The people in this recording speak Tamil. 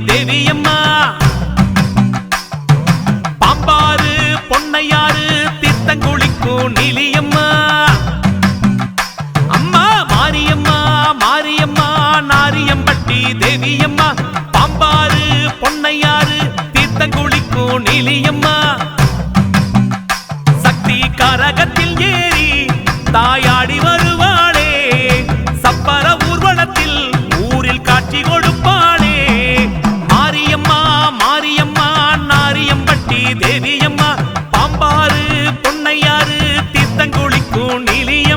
தேவியம்மா. பாம்பாறு பொன்னையாறு தீர்த்தங்குளிக்கும் நிலியம்மா. அம்மா மாரியம்மா மாரியம்மா நாரியம்பட்டி தேவியம்மா. பாம்பாறு பொன்னையாறு தீர்த்தங்குளிக்கும் நிலியம்மா. சக்தி கரகத்தில் ஏறி தாயா நூலிலிய